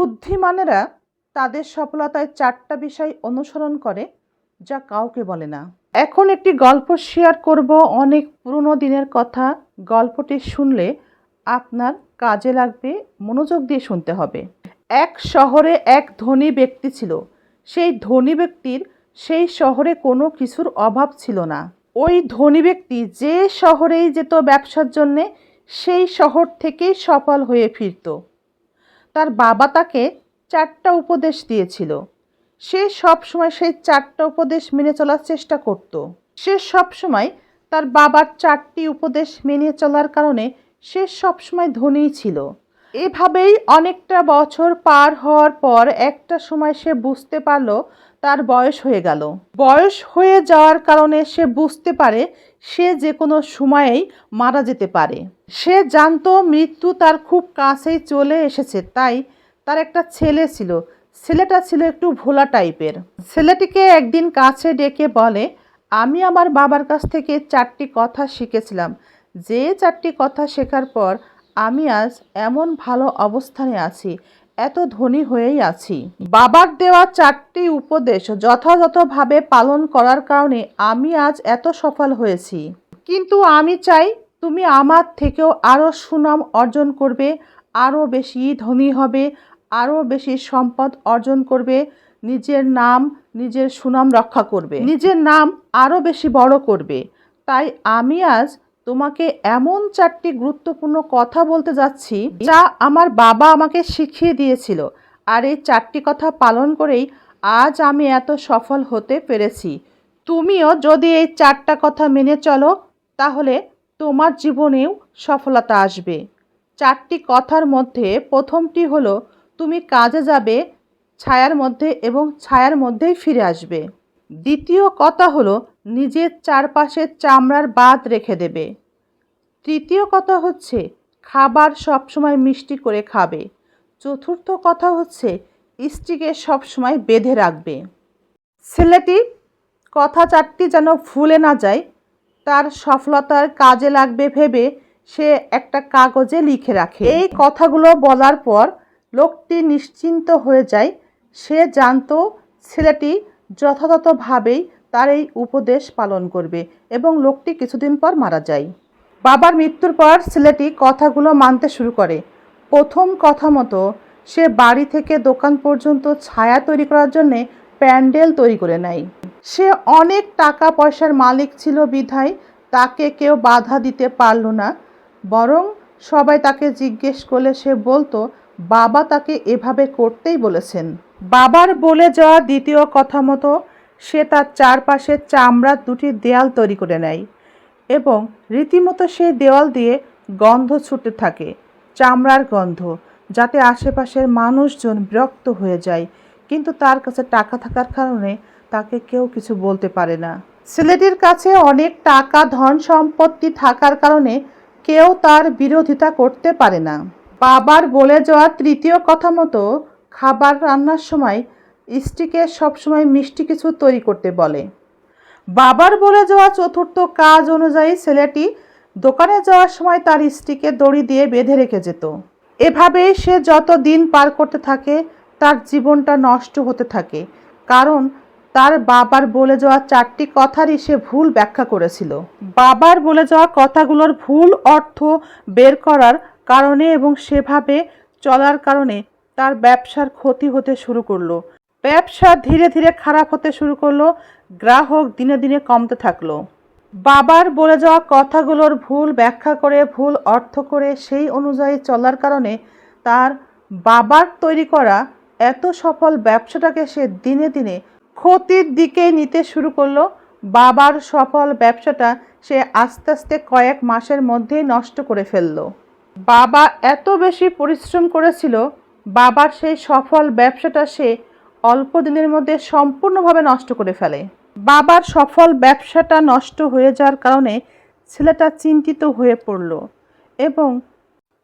বুদ্ধিমানেরা তাদের সফলতায় চারটা বিষয় অনুসরণ করে, যা কাউকে বলে না। এখন একটি গল্প শেয়ার করব অনেক পুরনো দিনের কথা। গল্পটি শুনলে আপনার কাজে লাগবে, মনোযোগ দিয়ে শুনতে হবে। এক শহরে এক ধনী ব্যক্তি ছিল। সেই ধনী ব্যক্তির সেই শহরে কোনো কিছুর অভাব ছিল না। ওই ধনী ব্যক্তি যে শহরেই যেত ব্যবসার জন্যে, সেই শহর থেকেই সফল হয়ে ফিরতো। তার বাবা তাকে চারটা উপদেশ দিয়েছিল। সে সবসময় সেই চারটা উপদেশ মেনে চলার চেষ্টা করত। সে সব সময় তার বাবার চারটি উপদেশ মেনে চলার কারণে সে সবসময় ধনী ছিল। এভাবেই অনেকটা বছর পার হওয়ার পর একটা সময় সে বুঝতে পারল তার বয়স হয়ে গেল। বয়স হয়ে যাওয়ার কারণে সে বুঝতে পারে সে যে কোনো সময়েই মারা যেতে পারে। সে জানতো মৃত্যু তার খুব কাছেই চলে এসেছে, তাই তার একটা ছেলে ছিল। ছেলেটা ছিল একটু ভোলা টাইপের। ছেলেটিকে একদিন কাছে ডেকে বলে, আমি আমার বাবার কাছ থেকে চারটি কথা শিখেছিলাম। যে চারটি কথা শেখার পর আমি আজ এমন ভালো অবস্থানে আছি এত ধনী হয়েই আছি। বাবার দেওয়া চারটি উপদেশ যথাযথভাবে পালন করার কারণে আমি আজ এত সফল হয়েছি। কিন্তু আমি চাই তুমি আমার থেকেও আরও সুনাম অর্জন করবে, আরও বেশি ধনী হবে, আরও বেশি সম্পদ অর্জন করবে, নিজের নাম, নিজের সুনাম রক্ষা করবে। নিজের নাম আরও বেশি বড় করবে। তাই আমি আজ তোমাকে এমন চারটি গুরুত্বপূর্ণ কথা বলতে যাচ্ছি যা আমার বাবা আমাকে শিখিয়ে দিয়েছিল। আর এই চারটি কথা পালন করেই আজ আমি এত সফল হতে পেরেছি। তুমিও যদি এই চারটা কথা মেনে চলো, তাহলে তোমার জীবনেও সফলতা আসবে। চারটি কথার মধ্যে প্রথমটি হলো, তুমি কাজে যাবে, ছায়ার মধ্যে এবং ছায়ার মধ্যেই ফিরে আসবে। দ্বিতীয় কথা হলো নিজের চারপাশে চামড়ার বাদ রেখে দেবে। তৃতীয় কথা হচ্ছে, খাবার সবসময় মিষ্টি করে খাবে। চতুর্থ কথা হচ্ছে স্ত্রীকে সবসময় বেঁধে রাখবে। ছেলেটি, কথা চারটি যেন ভুলে না যায়, তার সফলতার কাজে লাগবে ভেবে সে একটা কাগজে লিখে রাখে। এই কথাগুলো বলার পর লোকটি নিশ্চিন্ত হয়ে যায়, সে জানতো ছেলেটি যথাযথভাবেই তার এই উপদেশ পালন করবে এবং লোকটি কিছুদিন পর মারা যায়। বাবার মৃত্যুর পর ছেলেটি কথাগুলো মানতে শুরু করে। প্রথম কথা মতো সে বাড়ি থেকে দোকান পর্যন্ত ছায়া তৈরি করার জন্যে প্যান্ডেল তৈরি করে নেয়। সে অনেক টাকা পয়সার মালিক ছিল বিধায় তাকে কেউ বাধা দিতে পারল না। বরং সবাই তাকে জিজ্ঞেস করলে সে বলতো, বাবা তাকে এভাবে করতেই বলেছেন। বাবার বলে যাওয়া দ্বিতীয় কথা মতো সে তার চারপাশে চামড়ার দুটি দেয়াল তৈরি করে নেয় এবং রীতিমতো সেই দেওয়াল দিয়ে গন্ধ ছুটতে থাকে, চামড়ার গন্ধ, যাতে আশেপাশের মানুষজন বিরক্ত হয়ে যায়। কিন্তু তার কাছে টাকা থাকার কারণে তাকে কেউ কিছু বলতে পারে না। ছেলেটির কাছে অনেক টাকা ধন সম্পত্তি থাকার কারণে কেউ তার বিরোধিতা করতে পারে না। বাবার বলে যাওয়া তৃতীয় কথা মতো খাবার রান্নার সময় স্ত্রীকে সবসময় মিষ্টি কিছু তৈরি করতে বলে। বাবার বলে যাওয়া চতুর্থ কাজ অনুযায়ী ছেলেটি দোকানে যাওয়ার সময় তার স্ত্রীকে দড়ি দিয়ে বেঁধে রেখে যেত। এভাবে সে যত দিন পার করতে থাকে, তার জীবনটা নষ্ট হতে থাকে। কারণ তার বাবার বলে যাওয়া চারটি কথারই সে ভুল ব্যাখ্যা করেছিল। বাবার বলে যাওয়া কথাগুলোর ভুল অর্থ বের করার কারণে এবং সেভাবে চলার কারণে তার ব্যবসার ক্ষতি হতে শুরু করল। ব্যবসা ধীরে ধীরে খারাপ হতে শুরু করল, গ্রাহক দিনে দিনে কমতে থাকল। বাবার বলে যাওয়া কথাগুলোর ভুল ব্যাখ্যা করে, ভুল অর্থ করে সেই অনুযায়ী চলার কারণে তার বাবার তৈরি করা এত সফল ব্যবসাটাকে সে দিনে দিনে ক্ষতির দিকে নিতে শুরু করল। বাবার সফল ব্যবসাটা সে আস্তে আস্তে কয়েক মাসের মধ্যেই নষ্ট করে ফেলল। বাবা এত বেশি পরিশ্রম করেছিল, বাবার সেই সফল ব্যবসাটা সে অল্প দিনের মধ্যে সম্পূর্ণভাবে নষ্ট করে ফেলে। বাবার সফল ব্যবসাটা নষ্ট হয়ে যাওয়ার কারণে ছেলেটা চিন্তিত হয়ে পড়ল এবং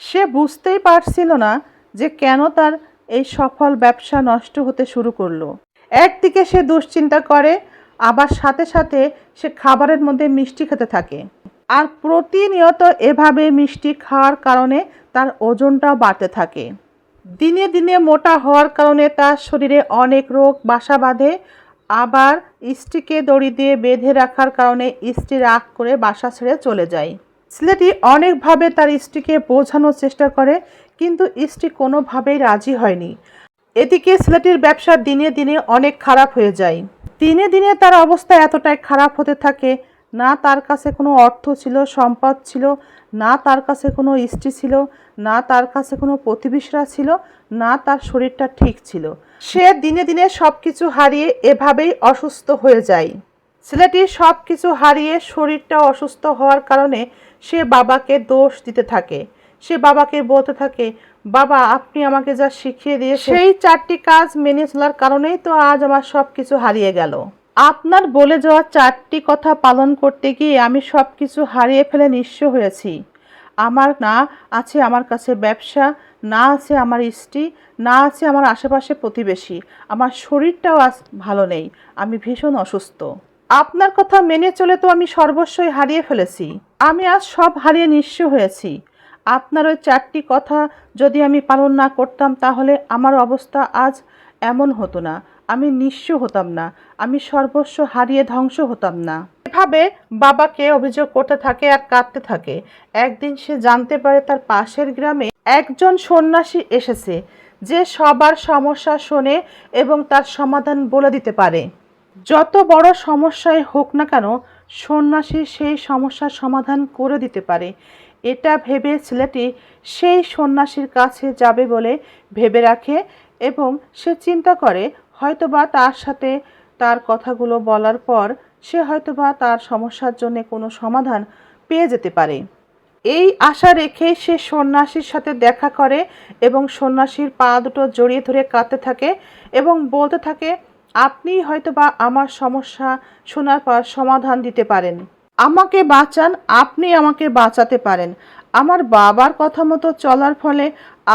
সে বুঝতেই পারছিল না যে কেন তার এই সফল ব্যবসা নষ্ট হতে শুরু করল। একদিকে সে দুশ্চিন্তা করে, আবার সাথে সাথে সে খাবারের মধ্যে মিষ্টি খেতে থাকে। আর প্রতিনিয়ত এভাবে মিষ্টি খাওয়ার কারণে তার ওজনটাও বাড়তে থাকে। দিনে দিনে মোটা হওয়ার কারণে তার শরীরে অনেক রোগ, বাসা বাঁধে। আবার স্ত্রীকে দড়ি দিয়ে বেঁধে রাখার কারণে স্ত্রী রাগ করে বাসা ছেড়ে চলে যায়। ছেলেটি অনেকভাবে তার স্ত্রীকে বোঝানোর চেষ্টা করে, কিন্তু স্ত্রী কোনোভাবেই রাজি হয়নি। এদিকে ছেলেটির ব্যবসা দিনে দিনে অনেক খারাপ হয়ে যায়। দিনে দিনে তার অবস্থা এতটাই খারাপ হতে থাকে না তার কাছে কোনো অর্থ ছিল, সম্পদ ছিল, না তার কাছে কোনো স্ত্রী ছিল, না তার কাছে কোনো প্রতিবেশীরা ছিল, না তার শরীরটা ঠিক ছিল। সে দিনে দিনে সব কিছু হারিয়ে এভাবেই অসুস্থ হয়ে যায়। ছেলেটি সব কিছু হারিয়ে শরীরটা অসুস্থ হওয়ার কারণে সে বাবাকে দোষ দিতে থাকে। সে বাবাকে বলতে থাকে, বাবা, আপনি আমাকে যা শিখিয়ে দিয়ে সেই চারটি কাজ মেনে চলার কারণেই তো আজ আমার সব কিছু হারিয়ে গেল। আপনার বলে যাওয়া চারটি কথা পালন করতে গিয়ে আমি সব কিছু হারিয়ে ফেলে নিঃস্ব হয়েছি। আমার না আছে আমার কাছে ব্যবসা, না আছে আমার স্ত্রী, না আছে আমার আশেপাশে প্রতিবেশী। আমার শরীরটাও আজ ভালো নেই, আমি ভীষণ অসুস্থ। আপনার কথা মেনে চলে তো আমি সর্বস্বই হারিয়ে ফেলেছি। আমি আজ সব হারিয়ে নিঃস্ব হয়েছি। আপনার ওই চারটি কথা যদি আমি পালন না করতাম তাহলে আমার অবস্থা আজ এমন হতো না। আমি নিঃস্ব হতাম না, আমি সর্বস্ব হারিয়ে ধ্বংস হতাম না। এভাবে বাবাকে অভিযোগ করতে থাকে আর কাঁদতে থাকে। একদিন সে জানতে পারে তার পাশের গ্রামে একজন সন্ন্যাসী এসেছে, যে সবার সমস্যা শোনে এবং তার সমাধান বলে দিতে পারে। যত বড় সমস্যায় হোক না কেন, সন্ন্যাসী সেই সমস্যার সমাধান করে দিতে পারে। এটা ভেবে ছেলেটি সেই সন্ন্যাসীর কাছে যাবে বলে ভেবে রাখে এবং সে চিন্তা করে হয়তোবা তার সাথে তার কথাগুলো বলার পর সে হয়তোবা তার সমস্যার জন্য কোনো সমাধান পেয়ে যেতে পারে। এই আশা রেখে সে সন্ন্যাসীর সাথে দেখা করে এবং সন্ন্যাসীর পা দুটো জড়িয়ে ধরে কাঁদতে থাকে এবং বলতে থাকে আপনি হয়তোবা আমার সমস্যা শোনার পর সমাধান দিতে পারেন। আমাকে বাঁচান, আপনি আমাকে বাঁচাতে পারেন। আমার বাবার কথা মতো চলার ফলে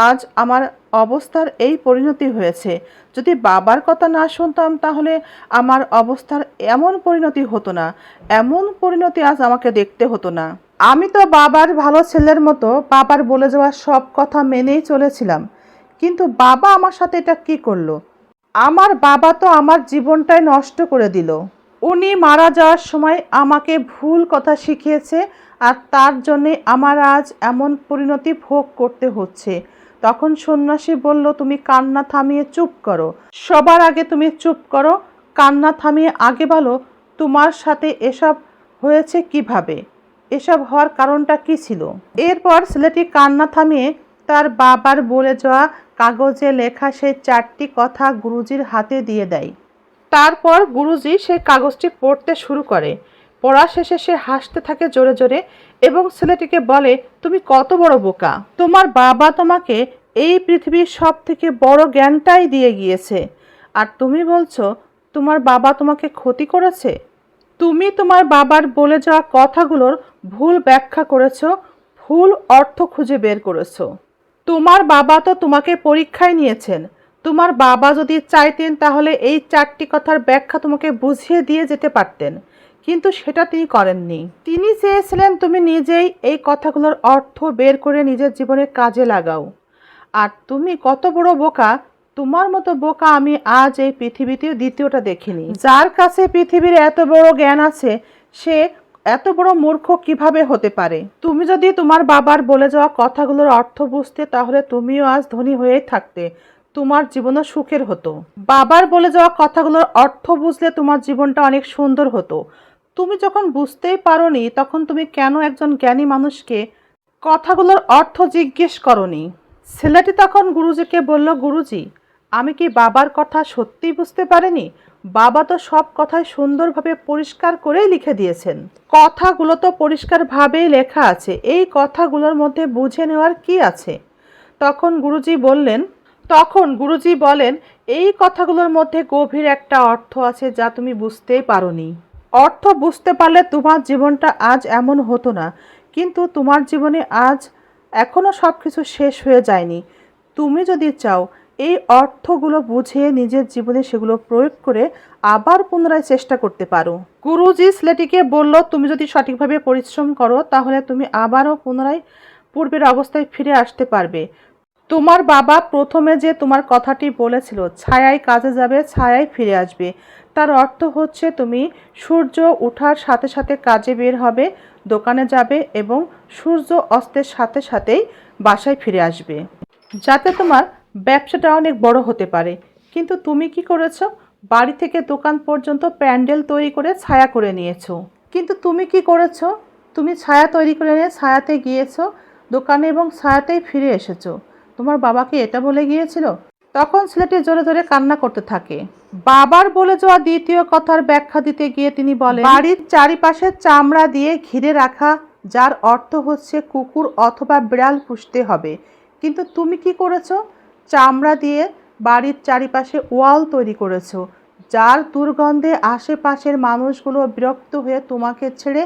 আজ আমার অবস্থার এই পরিণতি হয়েছে। যদি বাবার কথা না শুনতাম তাহলে আমার অবস্থার এমন পরিণতি হতো না। এমন পরিণতি আজ আমাকে দেখতে হতো না। আমি তো বাবার ভালো ছেলের মতো বাবার বলে যাওয়া সব কথা মেনেই চলেছিলাম। কিন্তু বাবা আমার সাথে এটা কি করল? আমার বাবা তো আমার জীবনটাই নষ্ট করে দিল। উনি মারা যাওয়ার সময় আমাকে ভুল কথা শিখিয়েছে আর তার জন্যে আমার আজ এমন পরিণতি ভোগ করতে হচ্ছে। তখন সন্ন্যাসী বলল, তুমি কান্না থামিয়ে চুপ করো। সবার আগে তুমি চুপ করো। কান্না থামিয়ে আগে বলো, তোমার সাথে এসব হয়েছে কীভাবে? এসব হওয়ার কারণটা কি ছিল? এরপর ছেলেটি কান্না থামিয়ে তার বাবার বলে যাওয়া কাগজে লেখা সেই চারটি কথা গুরুজির হাতে দিয়ে দেয়। তারপর গুরুজি সেই কাগজটি পড়তে শুরু করে। পড়া শেষে সে হাসতে থাকে জোরে জোরে এবং ছেলেটিকে বলে, তুমি কত বড় বোকা। তোমার বাবা তোমাকে এই পৃথিবীর সব থেকে বড় জ্ঞানটাই দিয়ে গিয়েছে। আর তুমি বলছো, তোমার বাবা তোমাকে ক্ষতি করেছে? তুমি তোমার বাবার বলে যাওয়া কথাগুলোর ভুল ব্যাখ্যা করেছ, ভুল অর্থ খুঁজে বের করেছ। তোমার বাবা তো তোমাকে পরীক্ষায় নিয়েছেন। তোমার বাবা যদি চাইতেন তাহলে এই চারটি কথার ব্যাখ্যা তোমাকে বুঝিয়ে দিয়ে যেতে পারতেন। কিন্তু সেটা তিনি করেননি। তিনি চেয়েছিলেন, তুমি নিজেই এই কথাগুলোর অর্থ বের করে নিজের জীবনে কাজে লাগাও। আর তুমি কত বড় বোকা, তোমার মতো বোকা আমি আজ এই পৃথিবীতে দ্বিতীয়টা দেখিনি। যার কাছে পৃথিবীর এত বড় জ্ঞান আছে, সে এত বড় মূর্খ কীভাবে হতে পারে? তুমি যদি তোমার বাবার বলে যাওয়া কথাগুলোর অর্থ বুঝতে, তাহলে তুমিও আজ ধনী হয়েই থাকতে, তোমার জীবনও সুখের হতো। বাবার বলে যাওয়া কথাগুলোর অর্থ বুঝলে তোমার জীবনটা অনেক সুন্দর হতো। তুমি যখন বুঝতেই পারোনি, তখন তুমি কেন একজন জ্ঞানী মানুষকে কথাগুলোর অর্থ জিজ্ঞেস করনি? ছেলেটি তখন গুরুজিকে বলল, গুরুজি, আমি কি বাবার কথা সত্যিই বুঝতে পারিনি? বাবা তো সব কথাই সুন্দরভাবে পরিষ্কার করেই লিখে দিয়েছেন। কথাগুলো তো পরিষ্কারভাবেই লেখা আছে। এই কথাগুলোর মধ্যে বুঝে নেওয়ার কি আছে? তখন গুরুজি বললেন, তখন গুরুজি বলেন, এই কথাগুলোর মধ্যে গভীর একটা অর্থ আছে যা তুমি বুঝতেই পারোনি। অর্থ বুঝতে পারলে তোমার জীবনটা আজ এমন হতো না। কিন্তু তোমার জীবনে আজ এখনও সব কিছু শেষ হয়ে যায়নি। তুমি যদি চাও, এই অর্থগুলো বুঝে নিজের জীবনে সেগুলো প্রয়োগ করে আবার পুনরায় চেষ্টা করতে পারো। গুরুজি স্লেটিকে বলল, তুমি যদি সঠিকভাবে পরিশ্রম করো, তাহলে তুমি আবারও পুনরায় পূর্বের অবস্থায় ফিরে আসতে পারবে। তোমার বাবা প্রথমে যে তোমার কথাটি বলেছিল, ছায়ায় কাজে যাবে, ছায়ায় ফিরে আসবে। তার অর্থ হচ্ছে তুমি সূর্য ওঠার সাথে সাথে কাজে বের হবে, দোকানে যাবে এবং সূর্য অস্তের সাথে সাথেই বাসায় ফিরে আসবে। যাতে তোমার ব্যবসাটা অনেক বড় হতে পারে। কিন্তু তুমি কি করেছ? বাড়ি থেকে দোকান পর্যন্ত প্যান্ডেল তৈরি করে ছায়া করে নিয়েছো। কিন্তু তুমি কি করেছ? তুমি ছায়া তৈরি করে নিয়ে ছায়াতে গিয়েছো, দোকানে এবং ছায়াতেই ফিরে এসেছ। তোমার বাবাকে এটা বলে গিয়েছিল? তখন ছেলেটি জোরে জোরে কান্না করতে থাকে। বাবার বলে যাওয়া দ্বিতীয় কথার ব্যাখ্যা দিতে গিয়ে তিনি বলেন, বাড়ির চারিপাশে চামড়া দিয়ে ঘিরে রাখা, যার অর্থ হচ্ছে কুকুর অথবা বিড়াল পুষতে হবে। কিন্তু তুমি কি করেছ? চামড়া দিয়ে বাড়ির চারিপাশে ওয়াল তৈরি করেছ, যার দুর্গন্ধে আশেপাশের মানুষগুলো বিরক্ত হয়ে তোমাকে ছেড়ে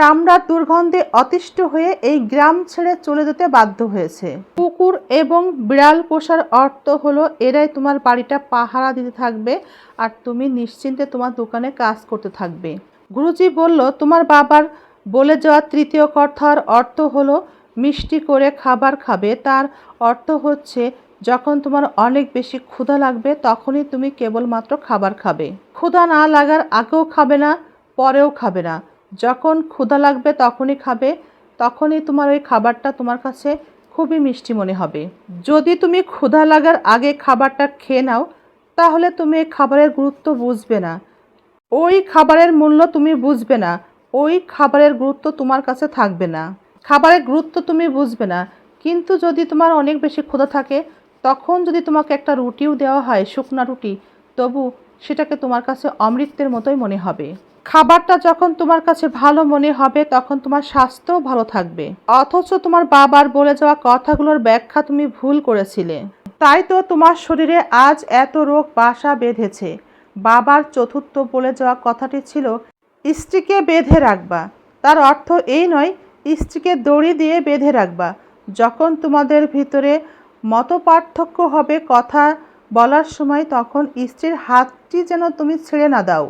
চামড়ার দুর্গন্ধে অতিষ্ঠ হয়ে এই গ্রাম ছেড়ে চলে যেতে বাধ্য হয়েছে। কুকুর এবং বিড়াল পোষার অর্থ হলো, এরাই তোমার বাড়িটা পাহারা দিতে থাকবে আর তুমি নিশ্চিন্তে তোমার দোকানে কাজ করতে থাকবে। গুরুজি বলল, তোমার বাবার বলে যাওয়া তৃতীয় কথার অর্থ হলো, মিষ্টি করে খাবার খাবে। তার অর্থ হচ্ছে, যখন তোমার অনেক বেশি ক্ষুধা লাগবে, তখনই তুমি কেবলমাত্র খাবার খাবে। ক্ষুধা না লাগার আগেও খাবে না, পরেও খাবে না। যখন ক্ষুধা লাগবে তখনই খাবে, তখনই তোমার ওই খাবারটা তোমার কাছে খুবই মিষ্টি মনে হবে। যদি তুমি ক্ষুধা লাগার আগে খাবারটা খেয়ে নাও, তাহলে তুমি এই খাবারের গুরুত্ব বুঝবে না। ওই খাবারের মূল্য তুমি বুঝবে না। ওই খাবারের গুরুত্ব তোমার কাছে থাকবে না। খাবারের গুরুত্ব তুমি বুঝবে না। কিন্তু যদি তোমার অনেক বেশি ক্ষুধা থাকে, তখন যদি তোমাকে একটা রুটিও দেওয়া হয়, শুকনা রুটি, তবু সেটাকে তোমার কাছে অমৃতের মতোই মনে হবে। খাবারটা যখন তোমার কাছে ভালো মনে হবে, তখন তোমার স্বাস্থ্যও ভালো থাকবে। অথচ তোমার বাবার বলে যাওয়া কথাগুলোর ব্যাখ্যা তুমি ভুল করেছিলে। তাই তো তোমার শরীরে আজ এত রোগ বাসা বেঁধেছে। বাবার চতুর্থ বলে যাওয়া কথাটি ছিল, স্ত্রীকে বেঁধে রাখবা। তার অর্থ এই নয়, স্ত্রীকে দড়ি দিয়ে বেঁধে রাখবা। যখন তোমাদের ভিতরে মত পার্থক্য হবে কথা বলার সময়, তখন স্ত্রীর হাতটি যেন তুমি ছেড়ে না দাও।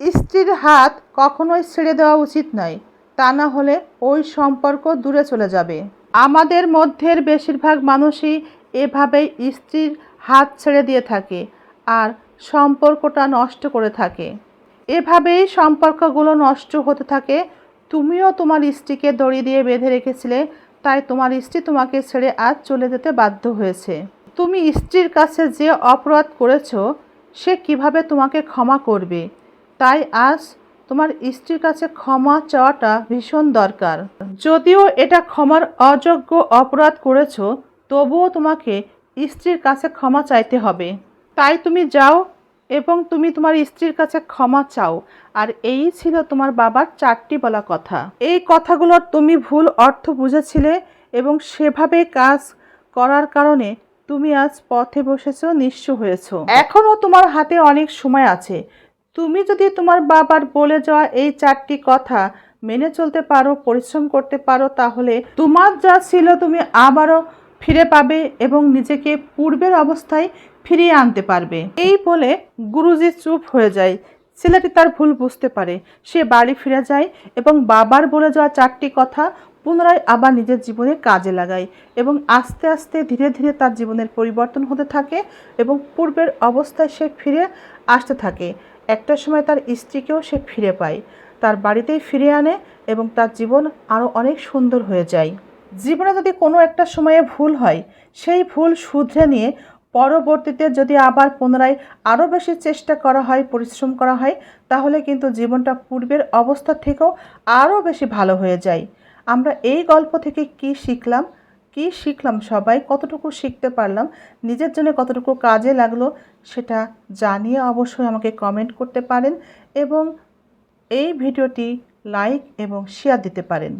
স্ত্রীর হাত কখনোই ছেড়ে দেওয়া উচিত নয়। তা না হলে ওই সম্পর্ক দূরে চলে যাবে। আমাদের মধ্যের বেশিরভাগ মানুষই এভাবেই স্ত্রীর হাত ছেড়ে দিয়ে থাকে আর সম্পর্কটা নষ্ট করে থাকে। এভাবেই সম্পর্কগুলো নষ্ট হতে থাকে। তুমিও তোমার স্ত্রীকে দড়ি দিয়ে বেঁধে রেখেছিলে, তাই তোমার স্ত্রী তোমাকে ছেড়ে আজ চলে যেতে বাধ্য হয়েছে। তুমি স্ত্রীর কাছে যে অপরাধ করেছ, সে কীভাবে তোমাকে ক্ষমা করবে? তাই আজ তোমার স্ত্রীর কাছে ক্ষমা চাওয়াটা ভীষণ দরকার। যদিও এটা ক্ষমার অযোগ্য অপরাধ করেছ, তবুও তোমাকে স্ত্রীর কাছে ক্ষমা চাইতে হবে। তাই তুমি যাও এবং তুমি তোমার স্ত্রীর কাছে ক্ষমা চাও। আর এই ছিল তোমার বাবার চারটি বলা কথা। এই কথাগুলোর তুমি ভুল অর্থ বুঝেছিলে এবং সেভাবে কাজ করার কারণে তুমি আজ পথে বসেছো, নিঃস্ব হয়েছো। এখনও তোমার হাতে অনেক সময় আছে। তুমি যদি তোমার বাবার বলে যাওয়া এই চারটি কথা মেনে চলতে পারো, পরিশ্রম করতে পারো, তাহলে তোমার যা ছিল তুমি আবারও ফিরে পাবে এবং নিজেকে পূর্বের অবস্থায় ফিরিয়ে আনতে পারবে। এই বলে গুরুজি চুপ হয়ে যায়। ছেলেটি তার ভুল বুঝতে পারে। সে বাড়ি ফিরে যায় এবং বাবার বলে যাওয়া চারটি কথা পুনরায় আবার নিজের জীবনে কাজে লাগায় এবং আস্তে আস্তে ধীরে ধীরে তার জীবনের পরিবর্তন হতে থাকে এবং পূর্বের অবস্থায় সে ফিরে আসতে থাকে। একটা সময় তার স্ত্রীকেও সে ফিরে পায়। তার বাড়িতেই ফিরে আনে এবং তার জীবন আরও অনেক সুন্দর হয়ে যায়। জীবনে যদি কোনো একটা সময়ে ভুল হয়, সেই ভুল শুধরে নিয়ে পরবর্তীতে যদি আবার পুনরায় আরও বেশি চেষ্টা করা হয়, পরিশ্রম করা হয়, তাহলে কিন্তু জীবনটা পূর্বের অবস্থা থেকেও আরও বেশি ভালো হয়ে যায়। আমরা এই গল্প থেকে কি শিখলাম? কি শিখলাম সবাই, কতটুকু শিখতে পারলাম, নিজের জন্য কতটুকু কাজে লাগল সেটা জানিয়ে অবশ্যই আমাকে কমেন্ট করতে পারেন এবং এই ভিডিওটি লাইক এবং শেয়ার দিতে পারেন।